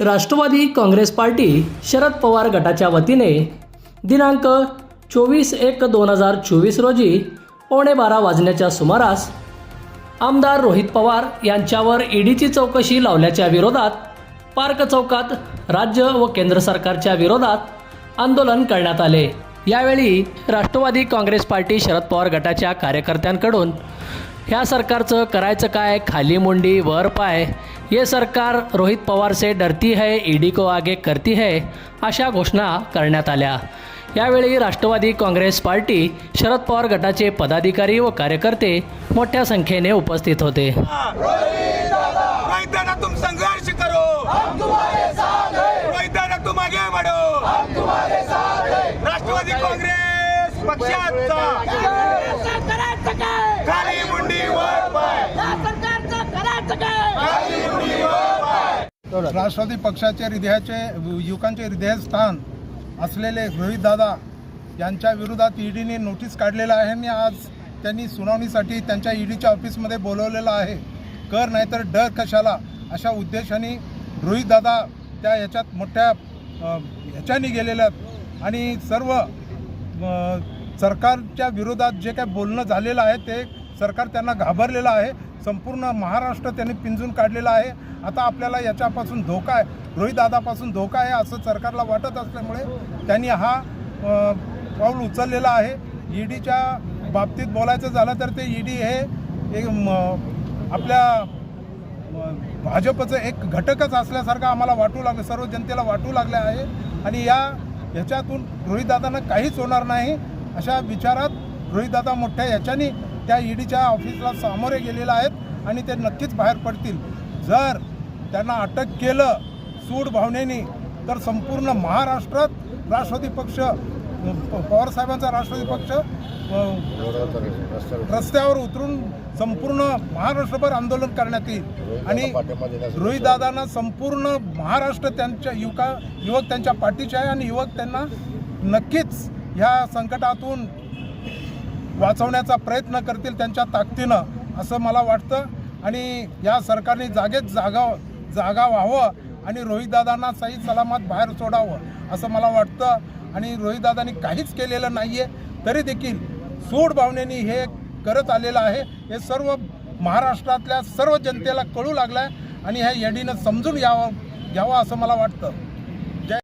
Rashtrawadi Congress party Sharad Pawar गटाच्या वतीने दिनांक चोवीस एक दोन हजार चोवीस रोजी पावणे बारा वाजण्याच्या सुमारास आमदार रोहित पवार यांच्यावर ईडीची चौकशी लावल्याच्या विरोधात पार्क चौकात राज्य व केंद्र सरकारच्या विरोधात आंदोलन करण्यात आले. यावेळी राष्ट्रवादी काँग्रेस पार्टी शरद पवार गटाच्या कार्यकर्त्यांकडून ह्या सरकारचं करायचं काय? खाली मुंडी वर पाय. ये सरकार रोहित पवार से डरती है ईडी को आगे करती है अशा घोषणा करण्यात आल्या. यावेळी राष्ट्रवादी काँग्रेस पार्टी शरद पवार गटाचे पदाधिकारी व कार्यकर्ते मोठ्या संख्येने उपस्थित होते. तुम संघर्ष करो. हम तुम्हारे साथ हैं तुम आगे बढ़ो. हम तुम्हारे साथ हैं राष्ट्रवादी काँग्रेस पक्षाचा करायचं काय खाली मुंडी वर पाय या सरकारचं करायचं काय खाली मुंडी वर पाय राष्ट्रवादी पक्षाचे हृदयाचे युवकांचे हृदयस्थान असलेले रोहित दादा यांच्या विरोधात ईडीने नोटीस काढलेलं आहे. आणि आज त्यांनी सुनावणीसाठी त्यांच्या ईडीच्या ऑफिसमध्ये बोलवलेलं आहे. कर नाहीतर डर कशाला? अशा उद्देशाने रोहित दादा त्या याच्यात मोठ्या अ, ह्याच्यानी गेलेल्या आणि सर्व सरकारच्या विरोधात जे काय बोलणं झालेलं आहे ते सरकार त्यांना घाबरलेलं आहे. संपूर्ण महाराष्ट्र त्यांनी पिंजून काढलेलं आहे. आता आपल्याला याच्यापासून धोका आहे. रोहितदादापासून धोका आहे असं सरकारला वाटत असल्यामुळे त्यांनी हा पाऊल उचललेला आहे. ईडीच्या बाबतीत बोलायचं झालं तर ते ईडी हे एक आपल्या भाजपचं एक घटकच असल्यासारखं आम्हाला वाटू लागलं सर्व जनतेला वाटू लागले आहे. आणि या ह्याच्यातून रोहितदादांना काहीच होणार नाही. अशा विचारात रोहितदादा मोठ्या याच्यानी त्या ईडीच्या ऑफिसला सामोरे गेलेले आहेत आणि ते नक्कीच बाहेर पडतील. जर त्यांना अटक केलं सूड भावनेनी तर संपूर्ण महाराष्ट्रात राष्ट्रवादी पक्ष पवारसाहेबांचा राष्ट्रवादी पक्ष रस्त्यावर उतरून संपूर्ण महाराष्ट्रभर आंदोलन करण्यात येईल. आणि रोहितदादांना संपूर्ण महाराष्ट्र त्यांच्या युवका युवक त्यांच्या पाठीचे आहे आणि युवक त्यांना नक्कीच ह्या संकटातून वाचवण्याचा प्रयत्न करतील त्यांच्या ताकदीनं असं मला वाटतं. आणि या सरकारने जागेत जागा जागा व्हावं आणि रोहितदादांना सही सलामत बाहेर सोडावं असं मला वाटतं. आणि रोहितदादांनी काहीच केलेलं नाही आहे तरी देखील सूड भावनेनी हे करत आलेलं आहे. हे सर्व महाराष्ट्रातल्या सर्व जनतेला कळू लागलं आहे आणि ह्या येडीनं समजून यावं घ्यावं असं मला वाटतं. जय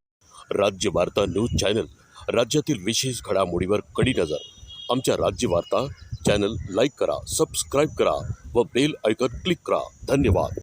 राज्य वार्ता न्यूज चॅनल राज्यातील विशेष घडामोडीवर कडी नजर. आमच्या राज्य वार्ता चॅनल लाईक करा सबस्क्राईब करा व बेल ऐकत क्लिक करा. धन्यवाद.